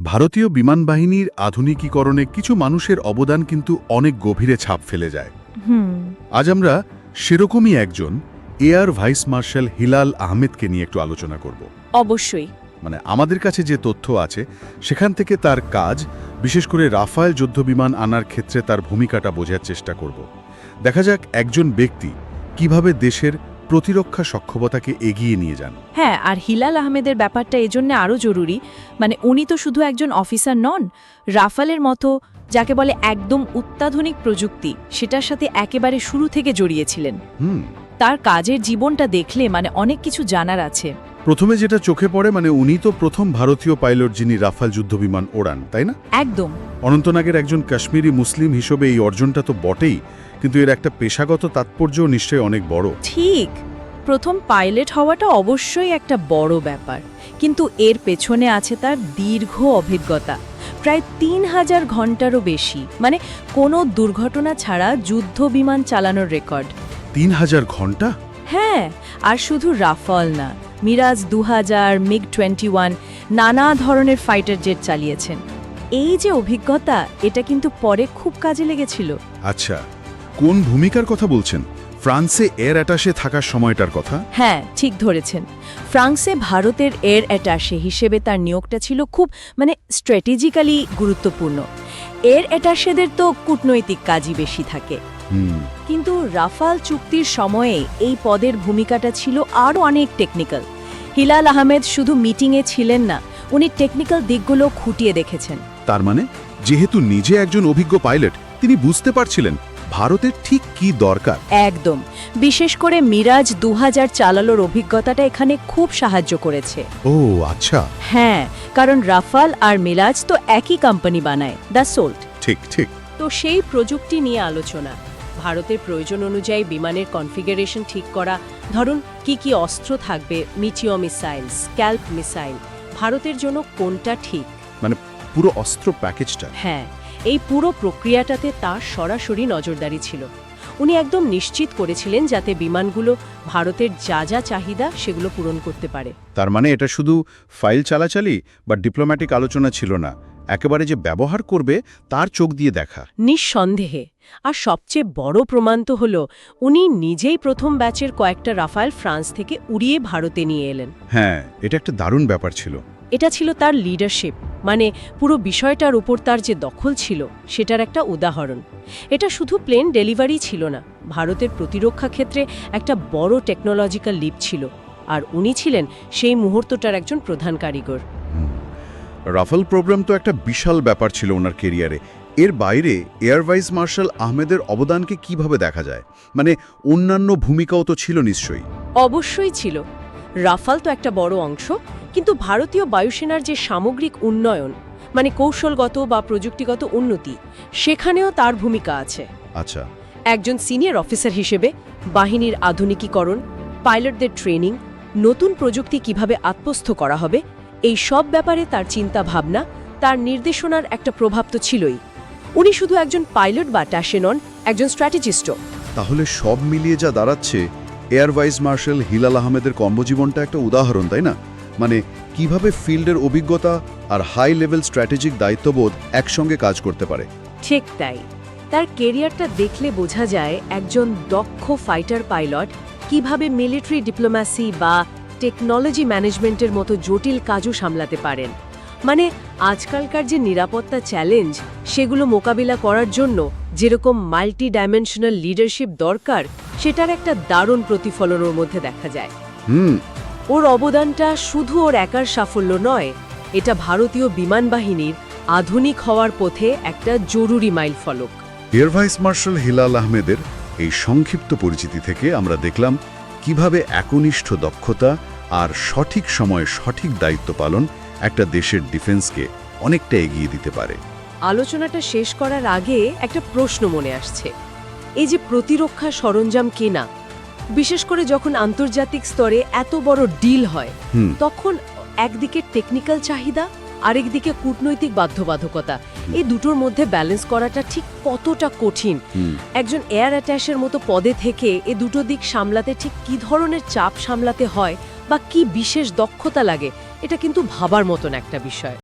ভারতীয় বিমান বাহিনীর আধুনিকীকরণে কিছু মানুষের অবদান কিন্তু অনেক গভীরে ছাপ ফেলে যায়। আজ আমরা সেরকমই একজন এয়ার ভাইস মার্শাল হিলাল আহমেদকে নিয়ে একটু আলোচনা করব। অবশ্যই। মানে আমাদের কাছে যে তথ্য আছে সেখান থেকে তার কাজ বিশেষ করে রাফায়েল যুদ্ধবিমান আনার ক্ষেত্রে তার ভূমিকাটা বোঝার চেষ্টা করব। দেখা যাক একজন ব্যক্তি কীভাবে দেশের প্রতিরক্ষা সক্ষমতাকে এগিয়ে নিয়ে যান। হ্যাঁ আর হিলাল আহমেদের ব্যাপারটা এজন্য আরও জরুরি। মানে উনি তো শুধু একজন অফিসার নন রাফালের মতো যাকে বলে একদম অত্যাধুনিক প্রযুক্তি সেটার সাথে একেবারে শুরু থেকে জড়িয়েছিলেন হুম। তার কাজের জীবনটা দেখলে মানে অনেক কিছু জানার আছে। প্রথমে যেটা চোখে পড়ে মানে উনি তো প্রথম ভারতীয় পাইলট যিনি রাফাল যুদ্ধবিমান ওড়ান তাই না? একদম। অনন্তনাগের একজন কাশ্মীরি মুসলিম হিসেবে এই অর্জনটা তো বটেই কিন্তু এর একটা পেশাগত তাৎপর্য নিশ্চয়ই অনেক বড়। ঠিক প্রথম পাইলট হওয়াটা অবশ্যই একটা বড় ব্যাপার কিন্তু এর পেছনে আছে তার দীর্ঘ অভিজ্ঞতা প্রায় তিন হাজার ঘন্টারও বেশি মানে কোনো দুর্ঘটনা ছাড়া যুদ্ধ বিমান চালানোর রেকর্ড। তিন হাজার ঘণ্টা? হ্যাঁ আর শুধু রাফাল না মিরাজ দু হাজার মিগ টোয়েন্টি ওয়ান নানা ধরনের ফাইটার জেট চালিয়েছেন। এই যে অভিজ্ঞতা এটা কিন্তু পরে খুব কাজে লেগেছিল। আচ্ছা কোন ভূমিকার কথা বলছেন? ফ্রান্সে এয়ার অ্যাটাসে থাকার সময়টার কথা? হ্যাঁ ঠিক ধরেছেন। ফ্রান্সে ভারতের এয়ার অ্যাটাসে হিসেবে তার নিয়োগটা ছিল খুব মানে স্ট্র্যাটেজিক্যালি গুরুত্বপূর্ণ। এয়ার অ্যাটাসেদের তো কূটনৈতিক কাজই বেশি থাকে। কিন্তু রাফাল চুক্তির সময়ে এই পদের ভূমিকাটা ছিল আরও অনেক টেকনিক্যাল হিলাল আহমেদ শুধু মিটিংয়ে ছিলেন না উনি টেকনিক্যাল দিকগুলো খুঁটিয়ে দেখেছেন। তার মানে যেহেতু নিজে একজন অভিজ্ঞ পাইলট তিনি বুঝতে পারছিলেন ভারতের ঠিক কি দরকার। একদম। বিশেষ করে মিরাজ দু হাজার চালানোর অভিজ্ঞতাটা এখানে খুব সাহায্য করেছে। ও আচ্ছা। হ্যাঁ কারণ রাফাল আর মিরাজ তো একই কোম্পানি বানায় দ্য সোল্ট। ঠিক ঠিক। তো সেই প্রযুক্তি নিয়ে আলোচনা। ভারতের প্রয়োজন অনুযায়ী বিমানের কনফিগারেশন ঠিক করা ধরুন কি কি অস্ত্র থাকবে মিটিও মিসাইল স্ক্যাল্প মিসাইল ভারতের জন্য কোনটা ঠিক? মানে পুরো অস্ত্র প্যাকেজটা? হ্যাঁ এই পুরো প্রক্রিয়াটাতে তার সরাসরি নজরদারি ছিল। উনি একদম নিশ্চিত করেছিলেন যাতে বিমানগুলো ভারতের যা যা চাহিদা সেগুলো পূরণ করতে পারে। তার মানে এটা শুধু ফাইল চালাচালি বা ডিপ্লোম্যাটিক আলোচনা ছিল না একেবারে যে ব্যবহার করবে তার চোখ দিয়ে দেখা। নিঃসন্দেহে। আর সবচেয়ে বড় প্রমাণ তো হল উনি নিজেই প্রথম ব্যাচের কয়েকটা রাফায়েল ফ্রান্স থেকে উড়িয়ে ভারতে নিয়ে এলেন। হ্যাঁ এটা একটা দারুণ ব্যাপার ছিল। এটা ছিল তার লিডারশিপ মানে পুরো বিষয়টার উপর তার যে দখল ছিল সেটার একটা উদাহরণ। এটা শুধু প্লেন ডেলিভারি ছিল না ভারতের প্রতিরক্ষা ক্ষেত্রে একটা বড় টেকনোলজিক্যাল লিপ ছিল। আর উনি ছিলেন সেই মুহূর্তটার একজন প্রধান কারিগর। রাফেল প্রোগ্রাম তো একটা বিশাল ব্যাপার ছিল ওনার কেরিয়ারে। এর বাইরে এয়ার ভাইস মার্শাল আহমেদের অবদানকে কীভাবে দেখা যায়? মানে অন্যান্য ভূমিকাও তো ছিল নিশ্চয়ই। অবশ্যই ছিল। রাফাল তো একটা বড় অংশ কিন্তু ভারতীয় বায়ুসেনার যে সামগ্রিক উন্নয়ন মানে কৌশলগত বা প্রযুক্তিগত উন্নতি সেখানেও তার ভূমিকা আছে। আচ্ছা। একজন সিনিয়র অফিসার হিসেবে বাহিনীর আধুনিকীকরণ পাইলটদের ট্রেনিং নতুন প্রযুক্তি কীভাবে আত্মস্থ করা হবে এই সব ব্যাপারে তার চিন্তা ভাবনা তার নির্দেশনার একটা প্রভাব তো ছিলই। উনি শুধু একজন পাইলট বা ট্যাশে নন একজন স্ট্র্যাটেজিস্টও। তাহলে সব মিলিয়ে যা দাঁড়াচ্ছে এয়ার ভাইস মার্শাল হিলাল আহমেদের কর্মজীবনটা একটা উদাহরণ তাই না? মানে কীভাবে ফিল্ডের অভিজ্ঞতা আর হাই লেভেল স্ট্র্যাটেজিক দায়িত্ববোধ একসঙ্গে কাজ করতে পারে? ঠিক তাই। তার কেরিয়ারটা দেখলে বোঝা যায় একজন দক্ষ ফাইটার পাইলট কীভাবে মিলিটারি ডিপ্লোম্যাসি বা টেকনোলজি ম্যানেজমেন্টের মতো জটিল কাজও সামলাতে পারেন। মানে আজকালকার যে নিরাপত্তা চ্যালেঞ্জ সেগুলো মোকাবিলা করার জন্য যেরকম মাল্টি ডাইমেনশনাল লিডারশিপ দরকার সেটার একটা দারুণ প্রতিফলন ওর মধ্যে দেখা যায়। হুম। ওর অবদানটা শুধু ওর একার সাফল্য নয় এটা ভারতীয় বিমান বাহিনীর আধুনিক হওয়ার পথে একটা জরুরি মাইলফলক এয়ার ভাইস মার্শাল হিলাল আহমেদের এই সংক্ষিপ্ত পরিচিতি থেকে আমরা দেখলাম কীভাবে একনিষ্ঠ দক্ষতা আর সঠিক সময়ে সঠিক দায়িত্ব পালন একটা দেশের ডিফেন্সকে অনেকটা এগিয়ে দিতে পারে। আলোচনাটা শেষ করার আগে একটা প্রশ্ন মনে আসছে। এই যে প্রতিরক্ষা সরঞ্জাম কেনা বিশেষ করে যখন আন্তর্জাতিক স্তরে এত বড় ডিল হয় তখন একদিকে টেকনিক্যাল চাহিদা আরেকদিকে কূটনৈতিক বাধ্যবাধকতা। এই দুটোর মধ্যে ব্যালেন্স করাটা ঠিক কতটা কঠিন? একজন এয়ার অ্যাটাশের মতো পদে থেকে এ দুটো দিক সামলাতে ঠিক কী ধরনের চাপ সামলাতে হয়? বা কি বিশেষ দক্ষতা লাগে এটা কিন্তু ভাবার মতন একটা বিষয়।